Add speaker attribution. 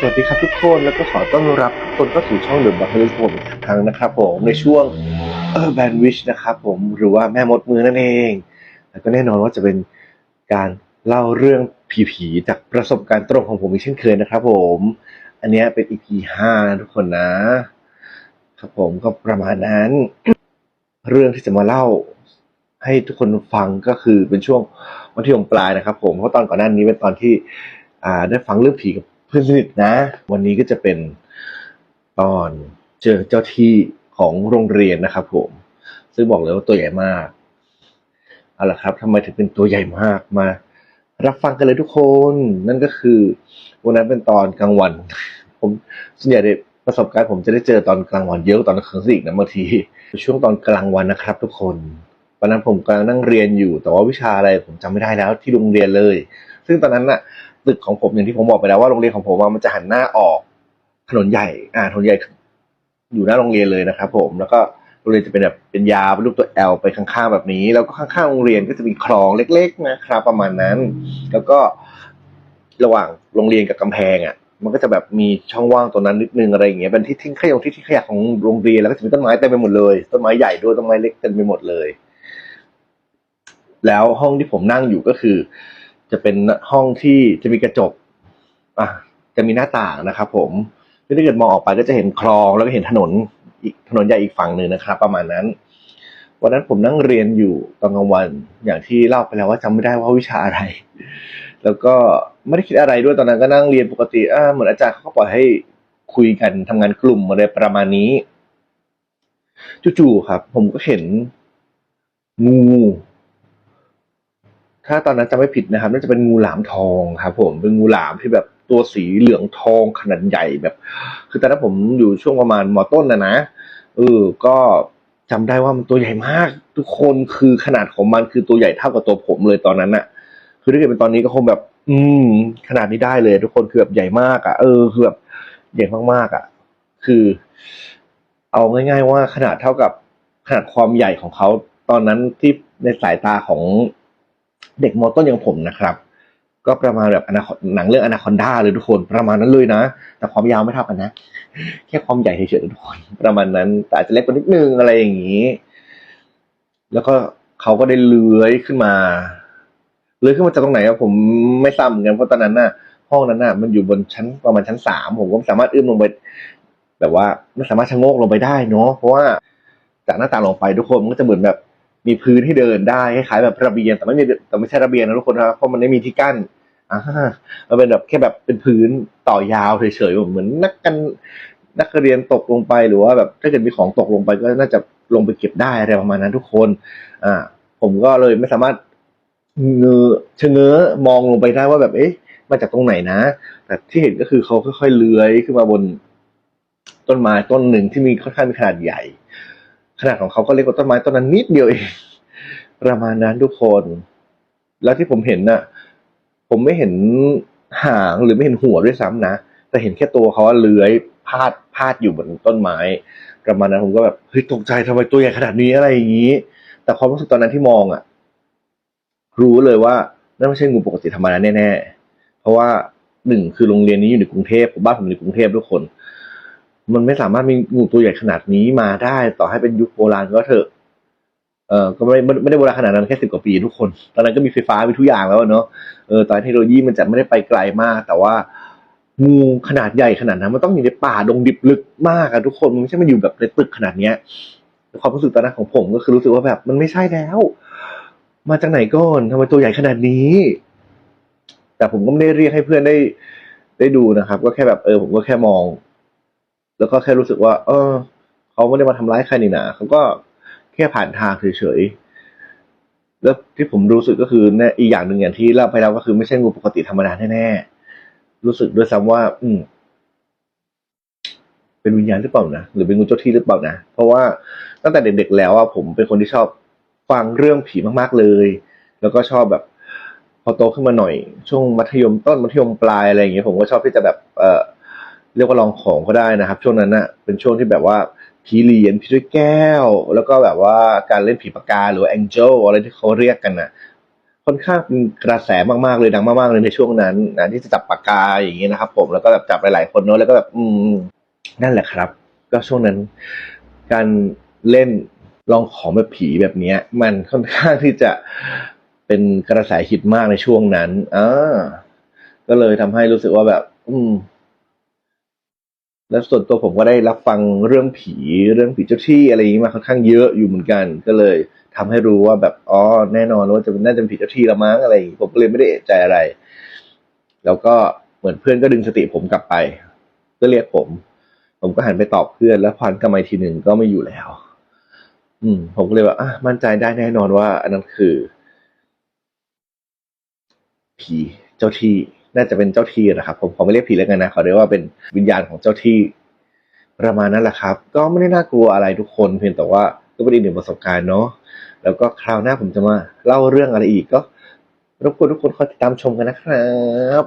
Speaker 1: สวัสดีครับทุกคนแล้วก็ขอต้อนรับทุกคนเข้าสู่ช่องเดอะบัคเกอร์ผมอีกครั้งนะครับผมในช่วงเออแบนวิชนะครับผมหรือว่าแม่มดมือนั่นเอง แล้วก็แน่นอนว่าจะเป็นการเล่าเรื่องผีๆจากประสบการณ์ตรงของผมอีกเช่นเคยนะครับผม อันนี้เป็น EP ห้าทุกคนนะ ครับผมก็ประมาณนั้น เรื่องที่จะมาเล่าให้ทุกคนฟังก็คือเป็นช่วงมัธยมปลายนะครับ ผมเพราะตอนก่อนหน้านี้เป็นตอนที่อ่าได้ฟังเรื่องผีกับ เพื่อนสนิทนะ วันนี้ก็จะเป็นตอนเจอเจ้าที่ของโรงเรียนนะครับผม ซึ่งบอกเลยว่าตัวใหญ่มากเอาละครับทำไมถึงเป็นตัวใหญ่มากมา รับฟังกันเลยทุกคน นั่นก็คือวันนั้นเป็นตอนกลางวัน ผมส่วนใหญ่ในประสบการณ์ผมจะได้เจอตอนกลางวันเยอะตอนกลางคืนซะอีกนะบางทีช่วงตอนกลางวันนะครับ ทุกคนตอนนั้นผมกำลังนั่งเรียนอยู่ แต่ว่าวิชาอะไรผมจำไม่ได้แล้วที่โรงเรียนเลย ซึ่งตอนนั้นน่ะ ตึกของผมอย่างที่ผมบอกไปแล้วว่าโรงเรียนของผมมันจะหันหน้าออกถนนใหญ่ อ่าถนนใหญ่อยู่หน้าโรงเรียนเลยนะครับผมแล้วก็โรงเรียนจะเป็นแบบเป็นยาวเป็นรูปตัว L ไปข้างๆแบบนี้ แล้วก็ข้างๆโรงเรียนก็จะมีคลองเล็ก ๆ นะครับ ประมาณนั้น แล้วก็ระหว่างโรงเรียนกับกำแพงอะ มันก็จะแบบมีช่องว่างตรงนั้นนิดนึงอะไรอย่างเงี้ยเป็นที่ทิ้งขยงที่ทิ้งขยะของโรงเรียนแล้วก็จะมีต้นไม้เต็มไปหมดเลยต้นไม้ใหญ่ด้วยต้นไม้เล็กเต็มไปหมดเลย แล้วห้องที่ผมนั่งอยู่ก็คือ จะเป็นห้องที่จะมีกระจกอะจะมีหน้าต่างนะครับผมถ้าเกิดมองออกไปก็จะเห็นคลองแล้วก็เห็นถนนอีกถนนใหญ่อีกฝั่งหนึ่งนะครับ ประมาณนั้น วันนั้นผมนั่งเรียนอยู่ตอนกลางวัน อย่างที่เล่าไปแล้วว่าจำไม่ได้ว่าวิชาอะไร แล้วก็ไม่ได้คิดอะไรด้วยตอนนั้นก็นั่งเรียนปกติอ่าเหมือนอาจารย์เขาก็ปล่อยให้คุยกันทำงานกลุ่มอะไรประมาณนี้จู่ๆครับ ผมก็เห็นงู ถ้าตอนนั้นจำไม่ผิดนะครับน่าจะเป็นงูหลามทองครับผมเป็นงูหลามที่แบบตัวสีเหลืองทองขนาดใหญ่แบบ คือตอนนั้นผมอยู่ช่วงประมาณมต้นนะนะเออก็จำได้ว่ามันตัวใหญ่มาก ทุกคนคือขนาดของมันคือตัวใหญ่เท่ากับตัวผมเลยตอนนั้นน่ะคือถ้าเกิดเป็นตอนนี้ก็คงแบบ อืม ขนาดนี้ได้เลย ทุกคนคือแบบใหญ่มากอะเออคือแบบใหญ่มากๆอะคือ เอาง่าย ๆ ว่าขนาดเท่ากับขนาดความใหญ่ของเขาตอนนั้นที่ในสายตาของ เด็กมอต้นอย่างผมนะครับ ก็ประมาณแบบหนังเรื่องอนาคอนดาเลยทุกคนประมาณนั้นเลยนะ แต่ความยาวไม่เท่ากันนะ แค่ความใหญ่เฉยๆทุกคน ประมาณนั้น แต่อาจจะเล็กกว่านิดนึงอะไรอย่างนี้ แล้วก็เขาก็ได้เลื้อยขึ้นมาเลื้อยขึ้นมาจากตรงไหนอะผมไม่ทราบเหมือนกันเพราะตอนนั้นน่ะ ห้องนั้นน่ะ มันอยู่บนชั้นประมาณชั้นสามผมก็สามารถอื้อมลงไปแบบว่าไม่สามารถชะโงกลงไปได้เนาะเพราะว่าจากหน้าต่างลงไปทุกคนมันก็จะเหมือนแบบ มีพื้นให้เดินได้คล้ายๆแบบระเบียงแต่ไม่มีแต่ไม่ใช่ระเบียงนะทุกคนนะเพราะมันไม่มีที่กั้นอ่ามันเป็นแบบแค่แบบเป็นพื้นต่อยาวเฉยๆเหมือนนักกันนักเรียนตกลงไปหรือว่าแบบถ้าเกิดมีของตกลงไปก็น่าจะลงไปเก็บได้อะไรประมาณนั้นทุกคน อ่า ผมก็เลยไม่สามารถเงือชะเง้อมองลงไปได้ว่าแบบเอ๊ะมาจากตรงไหนนะ แต่ที่เห็นก็คือเขาค่อยๆเลื้อยขึ้นมาบนต้นไม้ต้นหนึ่งที่มีค่อนข้างมีขนาดใหญ่ ขนาดของเขาก็เล็กกว่าต้นไม้ต้นนั้นนิดเดียวเองประมาณนั้นทุกคน แล้วที่ผมเห็นน่ะ ผมไม่เห็นหางหรือไม่เห็นหัวด้วยซ้ำนะ แต่เห็นแค่ตัวเขาเลื้อยพาดพาดอยู่บนต้นไม้ ประมาณนั้นผมก็แบบเฮ้ยตกใจทำไมตัวใหญ่ขนาดนี้อะไรอย่างนี้ แต่ความรู้สึกตอนนั้นที่มองอะ รู้เลยว่านั่นไม่ใช่งูปกติธรรมดาแน่ๆ เพราะว่าหนึ่งคือโรงเรียนนี้อยู่ในกรุงเทพบ้านผมอยู่ในกรุงเทพทุกคน มันไม่สามารถมีงูตัวใหญ่ขนาดนี้มาได้ ต่อให้เป็นยุคโบราณก็เถอะ เออก็ไม่ไม่ได้โบราณขนาดนั้นแค่สิบกว่าปีทุกคน ตอนนั้นก็มีไฟฟ้ามีทุกอย่างแล้วเนาะเออตอนเทคโนโลยีมันจะไม่ได้ไปไกลมาก แต่ว่างูขนาดใหญ่ขนาดนั้น มันต้องอยู่ในป่าดงดิบลึกมากอะทุกคนมันไม่ใช่มาอยู่แบบในตึกขนาดเนี้ยความรู้สึกตอนนั้นของผมก็คือรู้สึกว่าแบบมันไม่ใช่แล้ว มาจากไหนก่อนทำไมตัวใหญ่ขนาดนี้ แต่ผมก็ไม่ได้เรียกให้เพื่อนได้ได้ดูนะครับ ก็แค่แบบเออผมก็แค่มอง แล้วก็แค่รู้สึกว่า เออเขาไม่ได้มาทำร้ายใครนี่นะเขาก็แค่ผ่านทางเฉยๆแล้วที่ผมรู้สึกก็คือเนี่ยอีกอย่างหนึ่งอย่างที่เล่าไปแล้วก็คือไม่ใช่งูปกติธรรมดาแน่ๆรู้สึกด้วยซ้ำว่า อืมเป็นวิญญาณหรือเปล่านะหรือเป็นงูเจ้าที่หรือเปล่านะเพราะว่าตั้งแต่เด็ก ๆ แล้วอะผมเป็นคนที่ชอบฟังเรื่องผีมากๆเลย แล้วก็ชอบแบบพอโตขึ้นมาหน่อย ช่วงมัธยมต้นมัธยมปลายอะไรอย่างเงี้ยผมก็ชอบที่จะแบบเออ เรียกว่าลองของก็ได้นะครับ ช่วงนั้นน่ะเป็นช่วงที่แบบว่าผีเหรียญผีด้วยแก้ว แล้วก็แบบว่าการเล่นผีปากกาหรือแองเจิลอะไรที่เขาเรียกกันน่ะค่อนข้างเป็นกระแสมากๆเลยดังมากๆเลยในช่วงนั้นนะที่จะจับปากกาอย่างเงี้ยนะครับ ผมแล้วก็แบบจับหลายๆคนเนอะแล้วก็แบบอืมนั่นแหละครับ ก็ช่วงนั้น การเล่นลองของแบบผีแบบเนี้ย มันค่อนข้างที่จะเป็นกระแสฮิตมากในช่วงนั้นอ่าก็เลยทำให้รู้สึกว่าแบบ อืม แล้วส่วนตัวผมก็ได้รับฟังเรื่องผีเรื่องผีเจ้าที่อะไรอย่างนี้มาค่อนข้างเยอะอยู่เหมือนกัน ก็เลยทำให้รู้ว่าแบบอ๋อแน่นอนว่าจะเป็นน่าจะเป็นผีเจ้าที่ละมั้งอะไรอย่างนี้ผมก็เลยไม่ได้เอะใจอะไร แล้วก็เหมือนเพื่อนก็ดึงสติผมกลับไป ก็เรียกผม ผมก็หันไปตอบเพื่อนแล้วพันกลับมาทีหนึ่งก็ไม่อยู่แล้ว อืม ผมก็เลยว่าอะมั่นใจได้แน่นอนว่า อันนั้นคือผีเจ้าที่ น่าจะเป็นเจ้าที่นะครับ ผมขอไม่เรียกผีแล้วกันนะขอเรียกว่าเป็นวิญญาณของเจ้าที่ประมาณนั้นแหละครับ ก็ไม่ได้น่ากลัวอะไรทุกคนเพียงแต่ว่าก็เป็นอีกหนึ่งประสบการณ์เนาะแล้วก็คราวหน้าผมจะมาเล่าเรื่องอะไรอีกก็รบกวนทุกคนคอยติดตามชมกันนะครับ